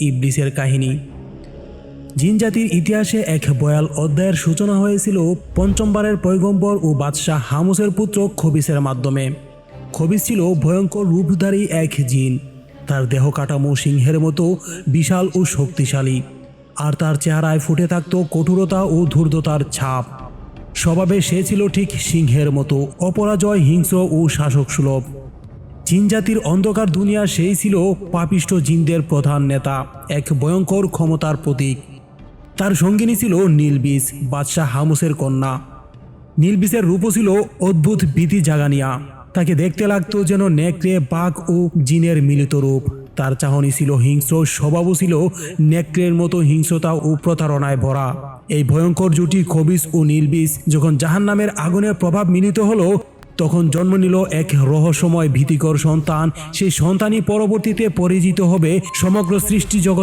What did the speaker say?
ইবলিসের কাহিনী। জিন জাতির ইতিহাসে এক বয়াল অধ্যায়ের সূচনা হয়েছিল পঞ্চমবারের পয়গম্বর ও বাদশাহ হামুসের পুত্র খবিসের মাধ্যমে। খবিস ছিল ভয়ঙ্কর রূপধারী এক জিন। তার দেহ কাঠামো সিংহের মতো বিশাল ও শক্তিশালী, আর তার চেহারায় ফুটে থাকত কঠোরতা ও ধূর্ততার ছাপ। স্বভাবে সে ছিল ঠিক সিংহের মতো অপরাজয়, হিংস্র ও শাসক সুলভ জিন জাতির অন্ধকার দুনিয়া সেই ছিল পাপিষ্ট জিনদের প্রধান নেতা, এক ভয়ঙ্কর ক্ষমতার প্রতীক। তার সঙ্গিনী ছিল নীলবিষ, বাদশাহ হামুসের কন্যা। নীলবিষের রূপও ছিল অদ্ভুত ভীতি জাগানিয়া। তাকে দেখতে লাগতো যেন নেকড়ে, বাঘ ও জিনের মিলিত রূপ। তার চাহনি ছিল হিংস্র, স্বভাবও ছিল নেকড়ের মতো হিংস্রতা ও প্রতারণায় ভরা। এই ভয়ঙ্কর জুটি খবিস ও নীলবিষ যখন জাহান নামের আগুনের প্রভাব মিলিত হলো তখন জন্ম নিল এক রহস্যময় ভীতিকর সন্তান। সেই সন্তানই পরবর্তীতে পরিচিত হবে সমগ্র সৃষ্টি জগৎ